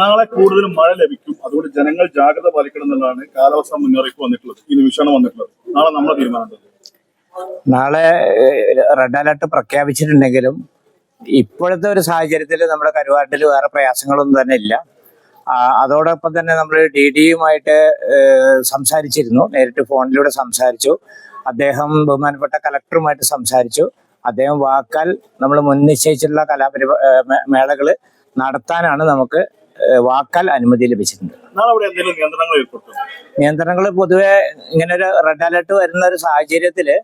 നാളെ കൂടുതൽ മഴ ലഭിക്കും. അതുകൊണ്ട് ജനങ്ങൾ ജാഗ്രത പാലിക്കണം എന്നുള്ളതാണ് കാലാവസ്ഥ മുന്നറിയിപ്പ് വന്നിട്ടുള്ളത്. ഈ നിമിഷമാണ് വന്നിട്ടുള്ളത്. നാളെ നമ്മളെ തീരുമാനം നാളെ റെഡ് അലർട്ട് പ്രഖ്യാപിച്ചിട്ടുണ്ടെങ്കിലും ഇപ്പോഴത്തെ ഒരു സാഹചര്യത്തിൽ നമ്മുടെ കരുവാട്ടിൽ വേറെ പ്രയാസങ്ങളൊന്നും തന്നെ ഇല്ല. അതോടൊപ്പം തന്നെ നമ്മൾ ഡി ഡിയുമായിട്ട് സംസാരിച്ചിരുന്നു. നേരിട്ട് ഫോണിലൂടെ സംസാരിച്ചു. അദ്ദേഹം ബഹുമാനപ്പെട്ട കലക്ടറുമായിട്ട് സംസാരിച്ചു. അദ്ദേഹം വാക്കാൽ നമ്മൾ മുൻ നിശ്ചയിച്ചിട്ടുള്ള കലാപരിപാ മേളകൾ നടത്താനാണ് നമുക്ക് വാക്കാൽ അനുമതി ലഭിച്ചിട്ടുണ്ട്. നിയന്ത്രണങ്ങൾ പൊതുവെ ഇങ്ങനെ ഒരു റെഡ് അലർട്ട് വരുന്ന ഒരു സാഹചര്യത്തിൽ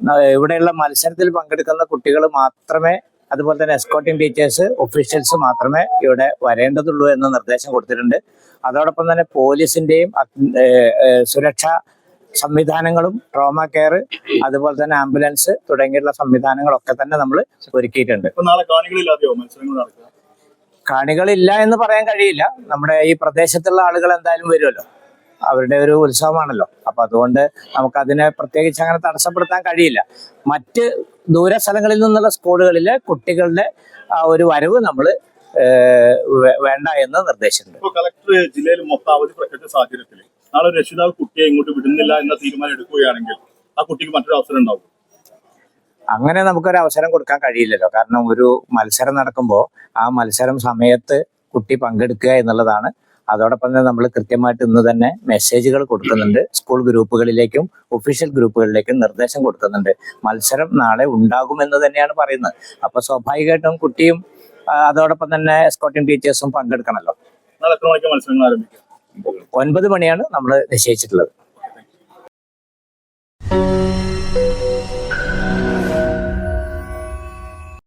ന- ഇവിടെയുള്ള മത്സരത്തിൽ പങ്കെടുക്കുന്ന കുട്ടികൾ മാത്രമേ അതുപോലെ തന്നെ എസ്കോട്ടിംഗ് ടീച്ചേഴ്സ് ഒഫീഷ്യൽസ് മാത്രമേ ഇവിടെ വരേണ്ടതുള്ളൂ എന്ന നിർദ്ദേശം കൊടുത്തിട്ടുണ്ട്. അതോടൊപ്പം തന്നെ പോലീസിന്റെയും സുരക്ഷാ സംവിധാനങ്ങളും ട്രോമ കെയർ അതുപോലെ തന്നെ ആംബുലൻസ് തുടങ്ങിയുള്ള സംവിധാനങ്ങളൊക്കെ തന്നെ നമ്മൾ ഒരുക്കിയിട്ടുണ്ട്. കാണികളില്ല എന്ന് പറയാൻ കഴിയില്ല. നമ്മുടെ ഈ പ്രദേശത്തുള്ള ആളുകൾ എന്തായാലും വരുമല്ലോ. അവരുടെ ഒരു ഉത്സവമാണല്ലോ. അപ്പൊ അതുകൊണ്ട് നമുക്ക് അതിനെ പ്രത്യേകിച്ച് അങ്ങനെ തടസ്സപ്പെടുത്താൻ കഴിയില്ല. മറ്റ് ദൂര സ്ഥലങ്ങളിൽ നിന്നുള്ള സ്കൂളുകളിലെ കുട്ടികളുടെ ആ ഒരു വരവ് നമ്മൾ വേണ്ട എന്ന് നിർദ്ദേശിച്ചിട്ടുണ്ട്. കളക്ടർ ജില്ലയിൽ മൊത്തം അവധി പ്രഖ്യാപിച്ച സാഹചര്യത്തിൽ നാളെ രക്ഷിതാവ് കുട്ടിയെ ഇങ്ങോട്ട് വിടുന്നില്ല എന്ന തീരുമാനം എടുക്കുകയാണെങ്കിൽ ആ കുട്ടിക്ക് മറ്റൊരു അവസരം ഉണ്ടാവും. അങ്ങനെ നമുക്കൊരു അവസരം കൊടുക്കാൻ കഴിയില്ലല്ലോ. കാരണം ഒരു മത്സരം നടക്കുമ്പോൾ ആ മത്സരം സമയത്ത് കുട്ടി പങ്കെടുക്കുക എന്നുള്ളതാണ്. അതോടൊപ്പം തന്നെ നമ്മൾ കൃത്യമായിട്ട് ഇന്ന് തന്നെ മെസ്സേജുകൾ കൊടുക്കുന്നുണ്ട്. സ്കൂൾ ഗ്രൂപ്പുകളിലേക്കും ഒഫീഷ്യൽ ഗ്രൂപ്പുകളിലേക്കും നിർദ്ദേശം കൊടുക്കുന്നുണ്ട്. മത്സരം നാളെ ഉണ്ടാകുമെന്ന് തന്നെയാണ് പറയുന്നത്. അപ്പൊ സ്വാഭാവികമായിട്ടും കുട്ടിയും അതോടൊപ്പം തന്നെ സ്കോട്ടിംഗ് ടീച്ചേഴ്സും പങ്കെടുക്കണമല്ലോ ഒൻപത് മണിയാണ് നമ്മൾ നിശ്ചയിച്ചിട്ടുള്ളത്.